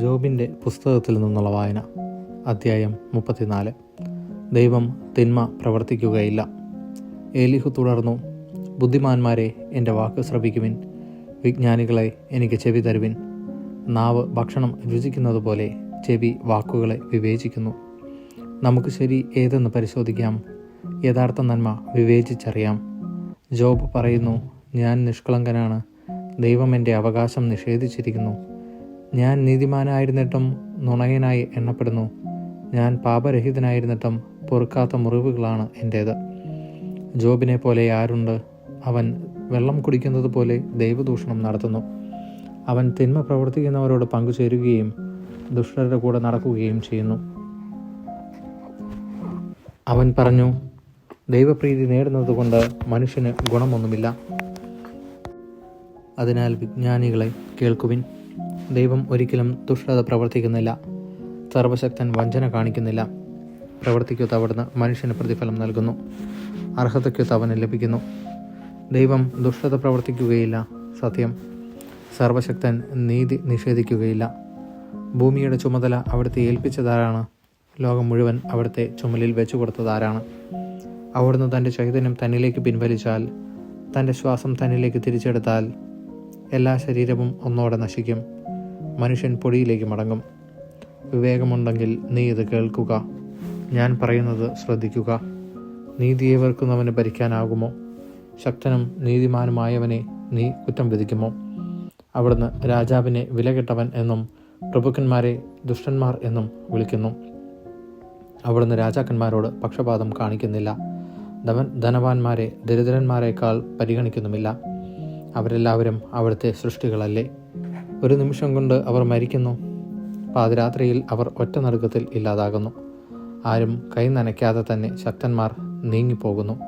ജോബിന്റെ പുസ്തകത്തിൽ നിന്നുള്ള വായന അധ്യായം മുപ്പത്തിനാല്. ദൈവം തിന്മ പ്രവർത്തിക്കുകയില്ല. ഏലിഹു തുടർന്നു ബുദ്ധിമാന്മാരെ എന്റെ വാക്ക് ശ്രവിക്കുവിൻ. വിജ്ഞാനികളെ എനിക്ക് ചെവി തരുവിൻ. നാവ് ഭക്ഷണം രുചിക്കുന്നത് പോലെ ചെവി വാക്കുകളെ വിവേചിക്കുന്നു. നമുക്ക് ശരി ഏതെന്ന് പരിശോധിക്കാം. യഥാർത്ഥ നന്മ വിവേചിച്ചറിയാം. ജോബ് പറയുന്നു ഞാൻ നിഷ്കളങ്കനാണ്. ദൈവം എന്റെ അവകാശം നിഷേധിച്ചിരിക്കുന്നു. ഞാൻ നീതിമാനായിരുന്നിട്ടും നുണയനായി എണ്ണപ്പെടുന്നു. ഞാൻ പാപരഹിതനായിരുന്നിട്ടും പൊറുക്കാത്ത മുറിവുകളാണ് എന്റേത് ജോബിനെ പോലെ ആരുണ്ട്? അവൻ വെള്ളം കുടിക്കുന്നത് പോലെ ദൈവദൂഷണം നടത്തുന്നു. അവൻ തിന്മ പ്രവർത്തിക്കുന്നവരോട് പങ്കുചേരുകയും ദുഷ്ടരുടെ കൂടെ നടക്കുകയും ചെയ്യുന്നു. അവൻ പറഞ്ഞു ദൈവപ്രീതി നേടുന്നത് കൊണ്ട് മനുഷ്യന് ഗുണമൊന്നുമില്ല. അതിനാൽ വിജ്ഞാനികളെ കേൾക്കുവിൻ. ദൈവം ഒരിക്കലും ദുഷ്ടത പ്രവർത്തിക്കുന്നില്ല. സർവശക്തൻ വഞ്ചന കാണിക്കുന്നില്ല. പ്രവർത്തിക്കൊത്ത് അവിടുന്ന് മനുഷ്യന് പ്രതിഫലം നൽകുന്നു. അർഹതയ്ക്കൊത്ത് അവന് ലഭിക്കുന്നു. ദൈവം ദുഷ്ടത പ്രവർത്തിക്കുകയില്ല. സത്യം. സർവശക്തൻ നീതി നിഷേധിക്കുകയില്ല. ഭൂമിയുടെ ചുമതല അവിടുത്തെ ഏൽപ്പിച്ചതാരാണ്? ലോകം മുഴുവൻ അവിടുത്തെ ചുമലിൽ വെച്ചു കൊടുത്തതാരാണ് അവിടുന്ന് തന്റെ ചൈതന്യം തന്നിലേക്ക് പിൻവലിച്ചാൽ തന്റെ ശ്വാസം തന്നിലേക്ക് തിരിച്ചെടുത്താൽ എല്ലാ ശരീരവും ഒന്നോടെ നശിക്കും. മനുഷ്യൻ പൊടിയിലേക്ക് മടങ്ങും. വിവേകമുണ്ടെങ്കിൽ നീ ഇത് കേൾക്കുക. ഞാൻ പറയുന്നത് ശ്രദ്ധിക്കുക. നീതിയെ വെറുക്കുന്നവന് ഭരിക്കാനാകുമോ? ശക്തനും നീതിമാനുമായവനെ നീ കുറ്റം വിധിക്കുമോ? അവിടുന്ന് രാജാവിനെ വിലകെട്ടവൻ എന്നും പ്രഭുക്കന്മാരെ ദുഷ്ടന്മാർ എന്നും വിളിക്കുന്നു. അവിടുന്ന് രാജാക്കന്മാരോട് പക്ഷപാതം കാണിക്കുന്നില്ല. ധവൻ ധനവാന്മാരെ ദരിദ്രന്മാരെക്കാൾ പരിഗണിക്കുന്നുമില്ല. അവരെല്ലാവരും അവിടുത്തെ സൃഷ്ടികളല്ലേ? ഒരു നിമിഷം കൊണ്ട് അവർ മരിക്കുന്നു. പാതിരാത്രിയിൽ അവർ ഒറ്റ നടുക്കത്തിൽ ഇല്ലാതാകുന്നു. ആരും കൈ നനയ്ക്കാതെ തന്നെ ശക്തന്മാർ നീങ്ങിപ്പോകുന്നു.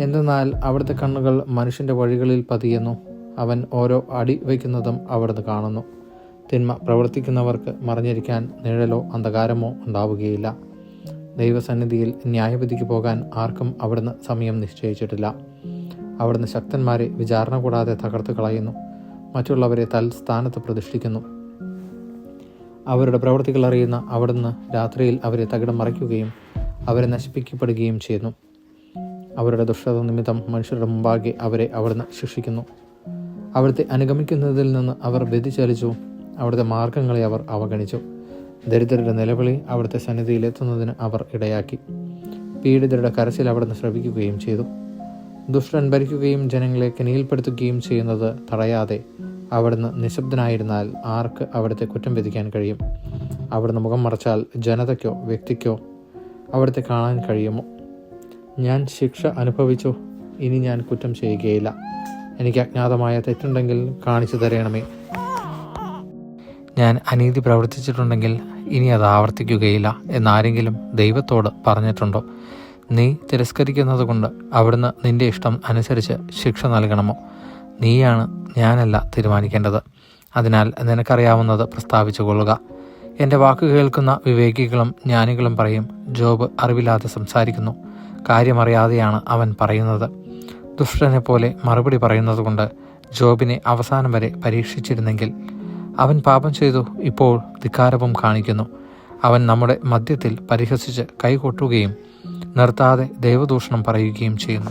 എന്തെന്നാൽ അവിടുത്തെ കണ്ണുകൾ മനുഷ്യന്റെ വഴികളിൽ പതിയുന്നു. അവൻ ഓരോ അടി വയ്ക്കുന്നതും അവിടുന്ന് കാണുന്നു. തിന്മ പ്രവർത്തിക്കുന്നവർക്ക് മറിഞ്ഞിരിക്കാൻ നിഴലോ അന്ധകാരമോ ഉണ്ടാവുകയില്ല. ദൈവസന്നിധിയിൽ ന്യായവിധിക്ക് പോകാൻ ആർക്കും അവിടുന്ന് സമയം നിശ്ചയിച്ചിട്ടില്ല. അവിടുന്ന് ശക്തന്മാരെ വിചാരണ കൂടാതെ തകർത്ത് കളയുന്നു. മറ്റുള്ളവരെ തൽസ്ഥാനത്ത് പ്രതിഷ്ഠിക്കുന്നു. അവരുടെ പ്രവൃത്തികൾ അറിയുന്ന അവിടുന്ന് രാത്രിയിൽ അവരെ തകിടം മറയ്ക്കുകയും അവരെ നശിപ്പിക്കപ്പെടുകയും ചെയ്യുന്നു. അവരുടെ ദുഷ്ടത നിമിത്തം മനുഷ്യരുടെ മുമ്പാകെ അവരെ അവിടുന്ന് ശിക്ഷിക്കുന്നു. അവിടുത്തെ അനുഗമിക്കുന്നതിൽ നിന്ന് അവർ വ്യതിചലിച്ചു. അവിടുത്തെ മാർഗങ്ങളെ അവർ അവഗണിച്ചു. ദരിദ്രരുടെ നിലവിളി അവിടുത്തെ സന്നിധിയിൽ എത്തുന്നതിന് അവർ ഇടയാക്കി. പീഡിതരുടെ കരച്ചിൽ അവിടുന്ന് ശ്രവിക്കുകയും ചെയ്തു. ദുഷ്ടൻ ഭരിക്കുകയും ജനങ്ങളെ കിനിയിൽപ്പെടുത്തുകയും ചെയ്യുന്നത് തടയാതെ അവിടുന്ന് നിശബ്ദനായിരുന്നാൽ ആർക്ക് അവിടുത്തെ കുറ്റം വിധിക്കാൻ കഴിയും? അവിടുന്ന് മുഖം മറച്ചാൽ ജനതയ്ക്കോ വ്യക്തിക്കോ അവിടുത്തെ കാണാൻ കഴിയുമോ? ഞാൻ ശിക്ഷ അനുഭവിച്ചു. ഇനി ഞാൻ കുറ്റം ചെയ്യുകയില്ല. എനിക്ക് അജ്ഞാതമായ തെറ്റുണ്ടെങ്കിൽ കാണിച്ചു തരണമേ. ഞാൻ അനീതി പ്രവർത്തിച്ചിട്ടുണ്ടെങ്കിൽ ഇനി അത് ആവർത്തിക്കുകയില്ല എന്നാരെങ്കിലും ദൈവത്തോട് പറഞ്ഞിട്ടുണ്ടോ? നീ തിരസ്കരിക്കുന്നത് കൊണ്ട് അവിടുന്ന് നിന്റെ ഇഷ്ടം അനുസരിച്ച് ശിക്ഷ നൽകണമോ? നീയാണ് ഞാനല്ല തീരുമാനിക്കേണ്ടത്. അതിനാൽ നിനക്കറിയാവുന്നത് പ്രസ്താവിച്ചു കൊള്ളുക. എന്റെ വാക്ക് കേൾക്കുന്ന വിവേകികളും ജ്ഞാനികളും പറയും ജോബ് അറിവില്ലാതെ സംസാരിക്കുന്നു. കാര്യമറിയാതെയാണ് അവൻ പറയുന്നത്. ദുഷ്ടനെ പോലെ മറുപടി പറയുന്നത് കൊണ്ട് ജോബിനെ അവസാനം വരെ പരീക്ഷിച്ചിരുന്നെങ്കിൽ അവൻ പാപം ചെയ്തു ഇപ്പോൾ ധിക്കാരവും കാണിക്കുന്നു. അവൻ നമ്മുടെ മധ്യത്തിൽ പരിഹസിച്ച് കൈകൊട്ടുകയും നിർത്താതെ ദൈവദൂഷണം പറയുകയും ചെയ്യുന്നു.